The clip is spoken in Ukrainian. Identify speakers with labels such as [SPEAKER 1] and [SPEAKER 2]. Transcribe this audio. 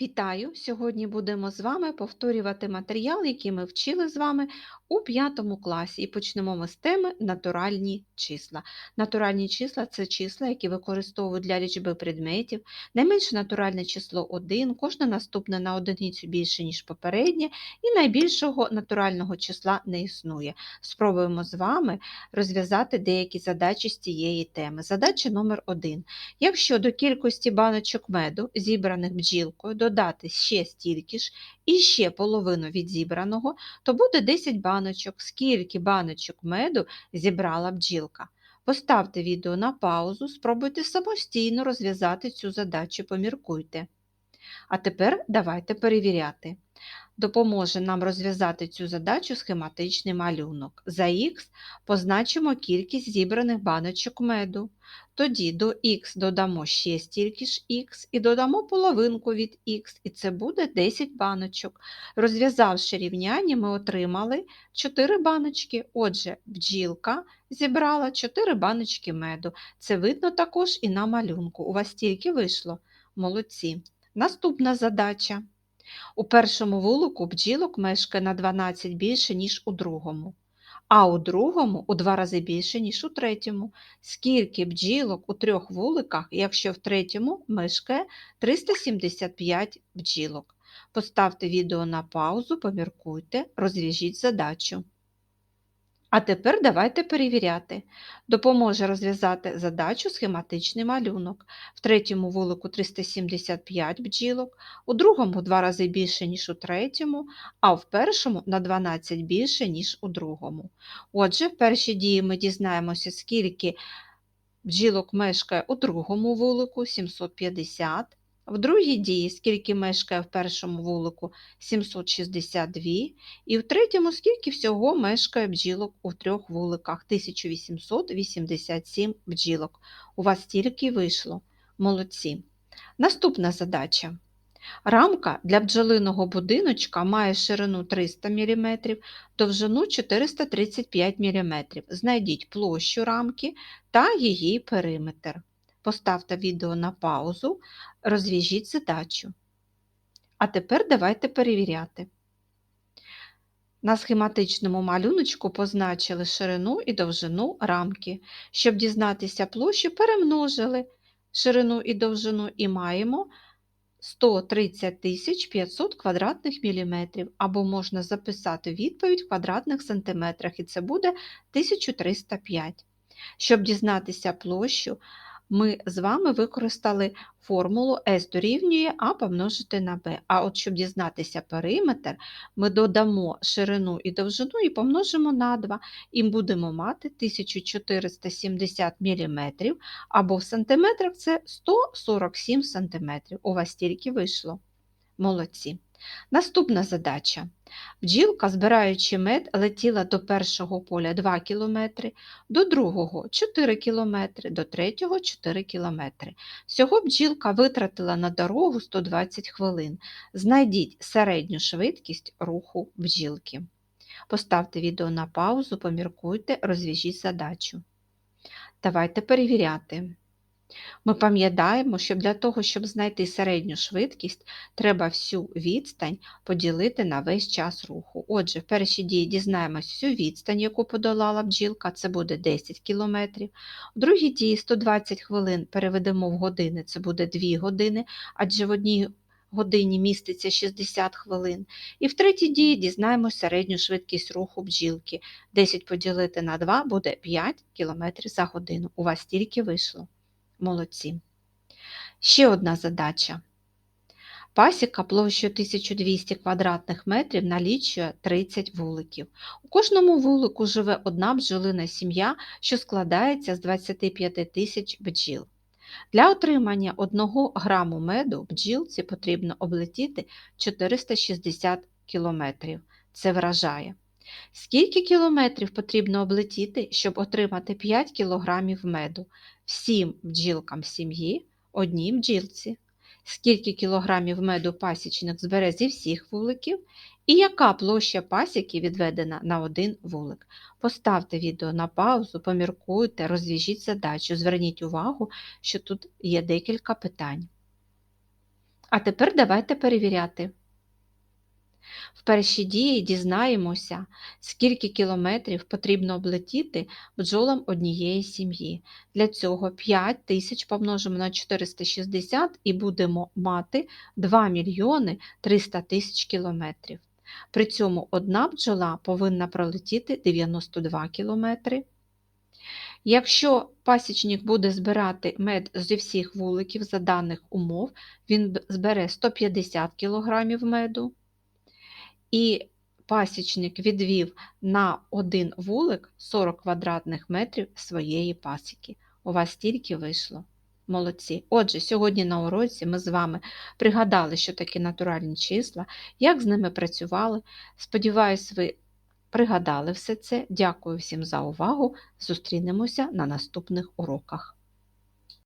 [SPEAKER 1] Вітаю! Сьогодні будемо з вами повторювати матеріал, який ми вчили з вами у 5 класі. І почнемо ми з теми натуральні числа. Натуральні числа це числа, які використовують для лічби предметів. Найменше натуральне число 1, кожне наступне на одиницю більше, ніж попереднє, і найбільшого натурального числа не існує. Спробуємо з вами розв'язати деякі задачі з цієї теми. Задача номер 1. Якщо до кількості баночок меду, зібраних бджілкою, додати ще стільки ж і ще половину від зібраного, то буде 10 баночок. Скільки баночок меду зібрала бджілка? Поставте відео на паузу, спробуйте самостійно розв'язати цю задачу, поміркуйте. А тепер давайте перевіряти. Допоможе нам розв'язати цю задачу схематичний малюнок. За х позначимо кількість зібраних баночок меду. Тоді до х додамо ще стільки ж х і додамо половинку від х, і це буде 10 баночок. Розв'язавши рівняння, ми отримали 4 баночки. Отже, бджілка зібрала 4 баночки меду. Це видно також і на малюнку. У вас стільки вийшло. Молодці. Наступна задача. У першому вулику бджілок мешкає на 12 більше, ніж у другому, а у другому у два рази більше, ніж у третьому. Скільки бджілок у трьох вуликах, якщо в третьому мешкає 375 бджілок? Поставте відео на паузу, поміркуйте, розв'яжіть задачу. А тепер давайте перевіряти. Допоможе розв'язати задачу схематичний малюнок. В третьому вулику 375 бджілок, у другому два рази більше, ніж у третьому, а в першому на 12 більше, ніж у другому. Отже, в першій дії ми дізнаємося, скільки бджілок мешкає у другому вулику 750. В другій дії, скільки мешкає в першому вулику 762, і в третьому, скільки всього мешкає бджілок у трьох вуликах 1887 бджілок. У вас стільки вийшло. Молодці. Наступна задача. Рамка для бджолиного будиночка має ширину 300 мм, довжину 435 мм. Знайдіть площу рамки та її периметр. Поставте відео на паузу, розв'яжіть задачу. А тепер давайте перевіряти. На схематичному малюночку позначили ширину і довжину рамки. Щоб дізнатися площу, перемножили ширину і довжину і маємо 130 500 квадратних міліметрів, або можна записати відповідь в квадратних сантиметрах, і це буде 1305. Щоб дізнатися площу, ми з вами використали формулу S дорівнює А помножити на Б. А от щоб дізнатися периметр, ми додамо ширину і довжину і помножимо на 2, і будемо мати 1470 мм, або в сантиметрах це 147 см. У вас тільки вийшло. Молодці. Наступна задача. Бджілка, збираючи мед, летіла до першого поля 2 км, до другого 4 км, до третього 4 км. Всього бджілка витратила на дорогу 120 хвилин. Знайдіть середню швидкість руху бджілки. Поставте відео на паузу, поміркуйте, розв'яжіть задачу. Давайте перевіряти. Ми пам'ятаємо, що для того, щоб знайти середню швидкість, треба всю відстань поділити на весь час руху. Отже, в першій дії дізнаємось всю відстань, яку подолала бджілка, це буде 10 км. В другій дії 120 хвилин переведемо в години, це буде 2 години, адже в одній годині міститься 60 хвилин. І в третій дії дізнаємось середню швидкість руху бджілки. 10 поділити на 2 буде 5 км за годину. У вас тільки вийшло. Молодці. Ще одна задача. Пасіка площею 1200 квадратних метрів налічує 30 вуликів. У кожному вулику живе одна бджолина сім'я, що складається з 25 тисяч бджіл. Для отримання 1 граму меду бджілці потрібно облетіти 460 кілометрів. Це вражає. Скільки кілометрів потрібно облетіти, щоб отримати 5 кілограмів меду? Всім бджілкам сім'ї, одній бджілці. Скільки кілограмів меду пасічник збере зі всіх вуликів, і яка площа пасіки відведена на один вулик. Поставте відео на паузу, поміркуйте, розв'яжіть задачу, зверніть увагу, що тут є декілька питань. А тепер давайте перевіряти. В першій дії дізнаємося, скільки кілометрів потрібно облетіти бджолам однієї сім'ї. Для цього 5 тисяч помножимо на 460 і будемо мати 2 мільйони 300 тисяч кілометрів. При цьому одна бджола повинна пролетіти 92 кілометри. Якщо пасічник буде збирати мед зі всіх вуликів за даних умов, він збере 150 кг меду, і пасічник відвів на один вулик 40 квадратних метрів своєї пасіки. У вас стільки вийшло. Молодці. Отже, сьогодні на уроці ми з вами пригадали, що такі натуральні числа, як з ними працювали. Сподіваюсь, ви пригадали все це. Дякую всім за увагу. Зустрінемося на наступних уроках.